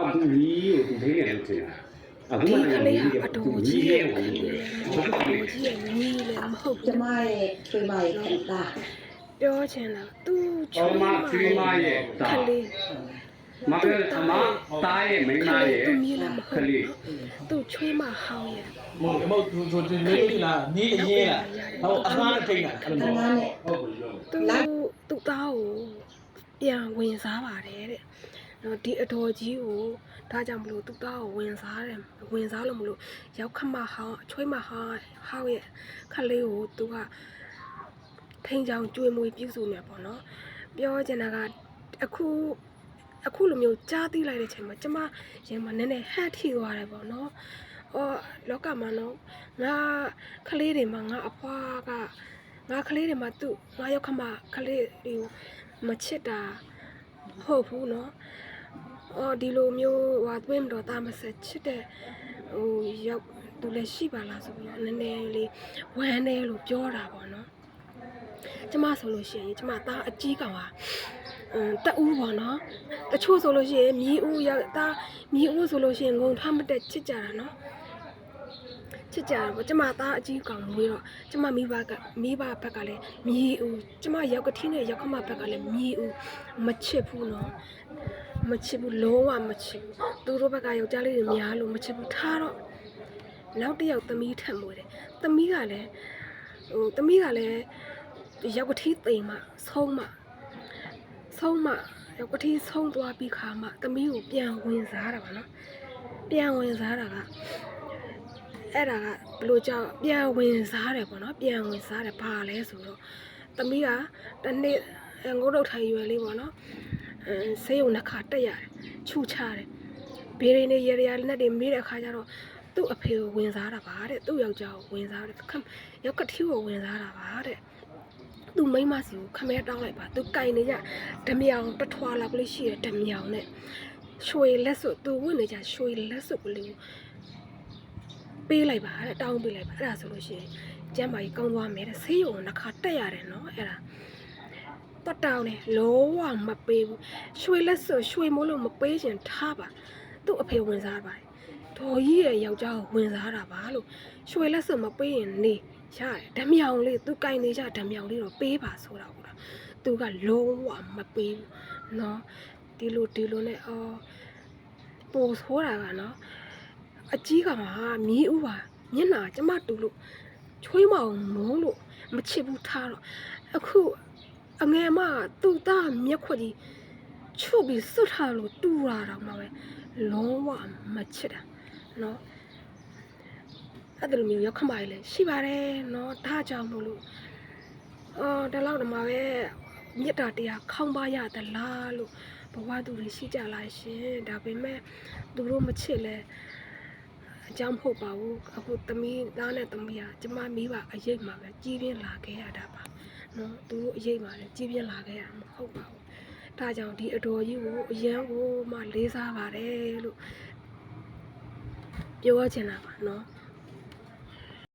အတူကြီးကိုသူထိနေတယ်ထင်တာအခုဒီမှကလည်းလေးဟာအတော်ကြီးရဲ့ဝင်ခနေလေးတယ်အတော်ကြီးရဲ့ညီလည်းမဟုတ်ကျဘူးမရဲ့ချွေးမရဲ့ခက်တာပြောချင်တာသူချွေးအော်မချွေးမရဲ့ခလေးမကလည်းအမတားရဲ့မိန်းမရဲ့သူမြည်လည်းမခဟုတ်လေးသူချွေးမဟောင်းရဲ့မဟုတ်မဟုတ်သူသူသူလေးလားနီးအရင်လားဟောအမှားထိတ်တာအဲ့တလိုန်းမျိုးနဲ့သူသူ့သားကိုပြန်ဝင်စားပါတယ်တဲ့ နော်ဒီအတော်ကြီးကိုဒါကြောင့်မလို့သူ့သားကိုဝင်စားတယ်ဝင်စားလို့မလို့ရောက်ခမဟောင်းအချွေးမဟောင်းဟောင်းရဲ့ခလေးကိုသူကထိန်ချောင်ကျွေးမွေးပြုစုနေပေါ့နော်ပြောချင်တာကအခုအခုလိုမျိုးကြားသိလိုက်တဲ့အချိန်မှာကျမရင်မနည်းနည်းဟတ်ထီသွားတယ်ပေါ့နော်။အော်လောကမှာနော်ငါကလေးတွေမှာငါအဖွားကငါကလေးတွေမှာသူ့ငါရောက်ခမကလေးတွေကိုမချစ်တာဟုတ်ဘူးနော်။ အော်ဒီလိုမျိုးဟွာသွင်းမတော်သားမဆက်ချစ်တဲ့ဟိုရောက်သူလည်းရှိပါလားဆိုပြီးတော့နည်းနည်းလေးဝမ်းနေလို့ပြောတာပေါ့နော်။ကျမဆိုလို့ရှိရင်ကျမသားအကြီးကောင်ဟာအင်းတအူးပေါ့နော်တချို့ဆိုလို့ရှိရင်မြည်ဦးရောက်သားမြည်ဦးဆိုလို့ရှိရင်ငုံထားမတက်ချစ်ကြတာနော် ချစ်ကြတာပေါ့ကျမသားအကြီးကောင်မွေးတော့ကျမမိဘကမိဘဘက်ကလည်းမြည်ဦးကျမရောက်ကထင်းနဲ့ရောက်ခမဘက်ကလည်းမြည်ဦးမချစ်ဘူးနော်မချစ်ဘူးလုံးဝမချစ်ဘူးသူတို့ဘက်ကယောက်ျားလေးတွေများလို့မချစ်ဘူးထားတော့နောက်တစ်ယောက်သမီးထက်မွေးတယ်သမီးကလည်းဟိုသမီးကလည်းရောက်ကထီးသိမ်မှဆုံးမှဆုံးမရောက်ကတိဆုံးသွားပြီးခါမှသမီးကိုပြန်ဝင်စားတာပါနော်ပြန်ဝင်စားတာက အဲ့ဒါကဘယ်လိုကြောင့်ပြန်ဝင်စားတယ်ပေါ့နော်ပြန်ဝင်စားတယ်ဘာလဲဆိုတော့သမီးကတစ်နေ့အဲငုတ်တုတ်ထိုင်ရွယ်လေးပေါ့နော်အဲဆေးရုံနှစ်ခါတက်ရတယ်ခြူချတယ်ဘေးရင်းနေရရလက်တွေမေးတဲ့အခါကျတော့သူ့အဖေကိုဝင်စားတာပါတဲ့သူ့ယောက်ျားကိုဝင်စားတယ်ခမရောက်ကတိကိုဝင်စားတာပါတဲ့သူမိန်းမစီကိုခမဲတောင်းလိုက်ပါသူကင်နေကြဓမြောင်တထွာလာကလေးရှိတယ်ဓမြောင်နဲ့ရွှေလက်စွပ်သူဝင်နေကြရွှေလက်စွပ်ကလေးကို ပေးလိုက်ပါတဲ့တောင်းပေးလိုက်ပါအဲ့ဒါဆိုလို့ရှိရင်ကျမ်းမာကြီးကောင်းသွားမယ်တဲ့ဆေးရုံနှစ်ခါတက်ရတယ်နော်အဲ့ဒါတော့တောင်းတယ်လုံးဝမပေးဘူးရွှေလက်စွပ်ရွှေမိုးလို့မပေးချင်ထားပါသူ့အဖေဝင်စားပါတယ်ဒေါ်ကြီးရဲ့ယောက်ျားကိုဝင်စားတာပါလို့ရွှေလက်စွပ်မပေးရင်နေ ရတယ်ဓမြောင်လေးသူကင်နေကြဓမြောင်လေးတော့ပေးပါဆိုတာဟုတ်လားသူကလုံးဝမပေးဘူးเนาะဒီလိုဒီလိုနဲ့အော်ပိုဆိုးတာကနော် အကြီးကမြည်ဦးပါမျက်နှာကျမတူလို့ချွေးမအောင်မုန်းလို့မချစ်ဘူးထားတော့အခုအငယ်မသူ့သားမျက်ခွက်ကြီးချုပ်ပြီးစွတ်ထားလို့တူလာတော့မှပဲလုံးဝမချစ်တာနော်အဲ့ဒါလိုမျိုးရောက်ခမရလဲရှိပါတယ်နော်ဒါကြောင့်မို့လို့အော်ဒါလောက်တော့မှပဲမြတ်တာတရားခေါင်းပါရသလားလို့ဘဝသူတွေရှိကြလားရှင်ဒါပေမဲ့သူတို့မချစ်လဲ ကြောင့်မဟုတ်ပါဘူးအခုသမီးသားနဲ့သမီးကကျမမိဘအရေးမှာပဲကြီးပြင်းလာခဲ့ရတာပါနော်သူတို့အရေးမှာလည်းကြီးပြင်းလာခဲ့ရမှာမဟုတ်ပါဘူးဒါကြောင့်ဒီအတော်ကြီးကိုအရန်ကိုမှလေးစားပါတယ်လို့ပြောချင်တာပါနော်